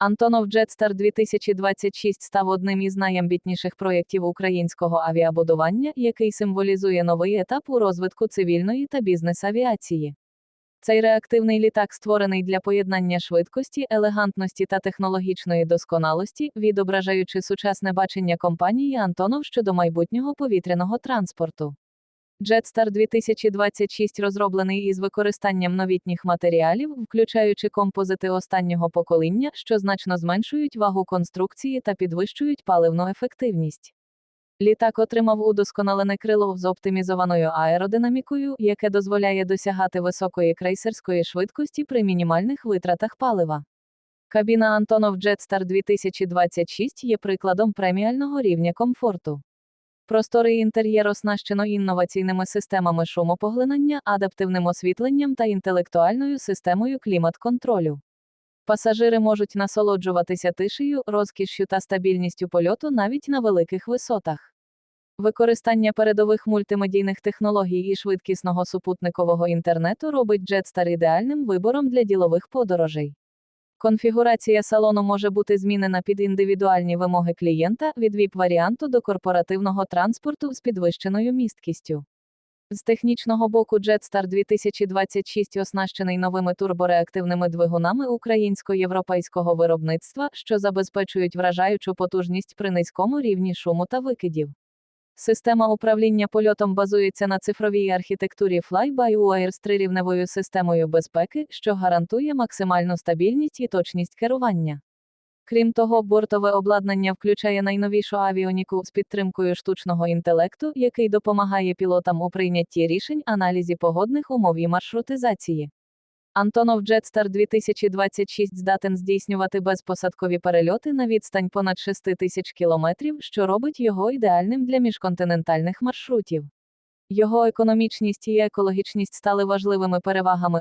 Антонов Jetster 2026 став одним із найамбітніших проєктів українського авіабудування, який символізує новий етап у розвитку цивільної та бізнес-авіації. Цей реактивний літак створений для поєднання швидкості, елегантності та технологічної досконалості, відображаючи сучасне бачення компанії Антонов щодо майбутнього повітряного транспорту. Jetstar 2026 розроблений із використанням новітніх матеріалів, включаючи композити останнього покоління, що значно зменшують вагу конструкції та підвищують паливну ефективність. Літак отримав удосконалене крило з оптимізованою аеродинамікою, яке дозволяє досягати високої крейсерської швидкості при мінімальних витратах палива. Кабіна Antonov Jetstar 2026 є прикладом преміального рівня комфорту. Просторий інтер'єр оснащено інноваційними системами шумопоглинання, адаптивним освітленням та інтелектуальною системою клімат-контролю. Пасажири можуть насолоджуватися тишею, розкішшю та стабільністю польоту навіть на великих висотах. Використання передових мультимедійних технологій і швидкісного супутникового інтернету робить Jetstar ідеальним вибором для ділових подорожей. Конфігурація салону може бути змінена під індивідуальні вимоги клієнта від VIP-варіанту до корпоративного транспорту з підвищеною місткістю. З технічного боку Jetstar 2026 оснащений новими турбореактивними двигунами українсько-європейського виробництва, що забезпечують вражаючу потужність при низькому рівні шуму та викидів. Система управління польотом базується на цифровій архітектурі Fly-by-Wire з трирівневою системою безпеки, що гарантує максимальну стабільність і точність керування. Крім того, бортове обладнання включає найновішу авіоніку з підтримкою штучного інтелекту, який допомагає пілотам у прийнятті рішень, аналізі погодних умов і маршрутизації. Антонов Джетстар 2026 здатен здійснювати безпосадкові перельоти на відстань понад 6 тисяч кілометрів, що робить його ідеальним для міжконтинентальних маршрутів. Його економічність і екологічність стали важливими перевагами